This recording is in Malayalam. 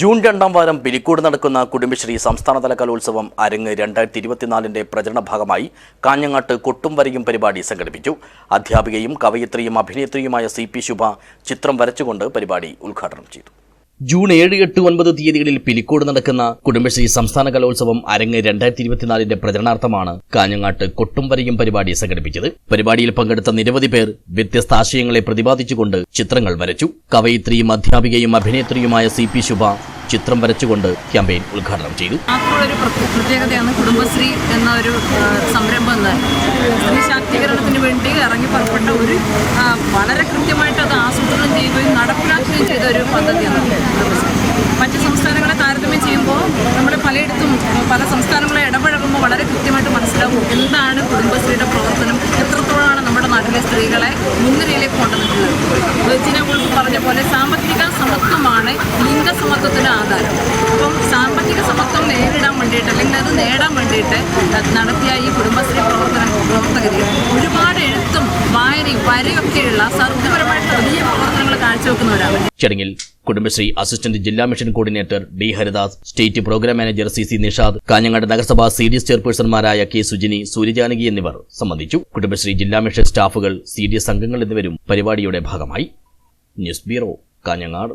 ജൂൺ രണ്ടാം വാരം പിലിക്കൂട് നടക്കുന്ന കുടുംബശ്രീ സംസ്ഥാനതല കലോത്സവം അരങ്ങ് രണ്ടായിരത്തി ഇരുപത്തിനാലിന്റെ പ്രചരണ ഭാഗമായി കാഞ്ഞങ്ങാട്ട് കൊട്ടും വരയും പരിപാടി സംഘടിപ്പിച്ചു. അധ്യാപികയും കവയിത്രിയും അഭിനേത്രിയുമായ സി പി ശുഭ ചിത്രം വരച്ചുകൊണ്ട് പരിപാടി ഉദ്ഘാടനം ചെയ്തു. ജൂൺ ഏഴ് എട്ട് ഒൻപത് തീയതികളിൽ പിലിക്കോട് നടക്കുന്ന കുടുംബശ്രീ സംസ്ഥാന കലോത്സവം അരങ്ങ് രണ്ടായിരത്തി ഇരുപത്തിനാലിന്റെ പ്രചരണാർത്ഥമാണ് കാഞ്ഞങ്ങാട്ട് കൊട്ടുംവരയും പരിപാടി സംഘടിപ്പിച്ചത്. പരിപാടിയിൽ പങ്കെടുത്ത നിരവധി പേർ വ്യത്യസ്ത ആശയങ്ങളെ പ്രതിപാദിച്ചുകൊണ്ട് ചിത്രങ്ങൾ വരച്ചു. കവയിത്രിയും അധ്യാപികയും അഭിനേത്രിയുമായ സി പി ശുഭ ചിത്രം വരച്ചുകൊണ്ട് ക്യാമ്പയിൻ ഉദ്ഘാടനം ചെയ്തു. ഒരു പ്ര- പ്രത്യേകതയാണ് കുടുംബശ്രീ എന്ന ഒരു സംരംഭം എന്ന് ശാക്തീകരണത്തിന് വേണ്ടി ഇറങ്ങി പുറപ്പെട്ട ഒരു വളരെ കൃത്യമായിട്ട് അത് ആസൂത്രണം ചെയ്യുകയും നടപ്പിലാക്കുകയും ചെയ്ത ഒരു പദ്ധതിയാണ് പല സംസ്ഥാനങ്ങളെ ഇടപഴകുമ്പോൾ വളരെ കൃത്യമായിട്ട് മനസ്സിലാവും എന്താണ് കുടുംബശ്രീയുടെ പ്രവർത്തനം എത്രത്തോളമാണ് നമ്മുടെ നാട്ടിലെ സ്ത്രീകളെ മുൻനിരയിലേക്ക് കൊണ്ടുവന്നിട്ടുള്ളത്. വെജിന ഗോൾഫ് പറഞ്ഞ പോലെ സാമ്പത്തിക സമത്വമാണ് ലിംഗസമത്വത്തിന് ആധാരം. അപ്പം സാമ്പത്തിക സമത്വം നേരിടാൻ വേണ്ടിയിട്ട് അല്ലെങ്കിൽ അത് നേടാൻ വേണ്ടിയിട്ട് നടത്തിയ ഈ കുടുംബശ്രീ പ്രവർത്തന പ്രവർത്തകരെ ഒരുപാട് എഴുത്തും വായനയും വരയൊക്കെയുള്ള സൗഹൃദപരമായിട്ടുള്ള വലിയ പ്രവർത്തനങ്ങൾ ചടങ്ങിൽ കുടുംബശ്രീ അസിസ്റ്റന്റ് ജില്ലാ mission coordinator D Haridas state programme manager C C Nishad Kanhangad നഗരസഭാ സി ഡി എസ് ചെയർപേഴ്സൺമാരായ കെ സുജിനി സൂര്യജാനകി എന്നിവർ സംബന്ധിച്ചു. കുടുംബശ്രീ ജില്ലാ മിഷൻ സ്റ്റാഫുകൾ സി ഡി എസ് അംഗങ്ങൾ എന്നിവരും പരിപാടിയുടെ ഭാഗമായി. News bureau Kanhangad.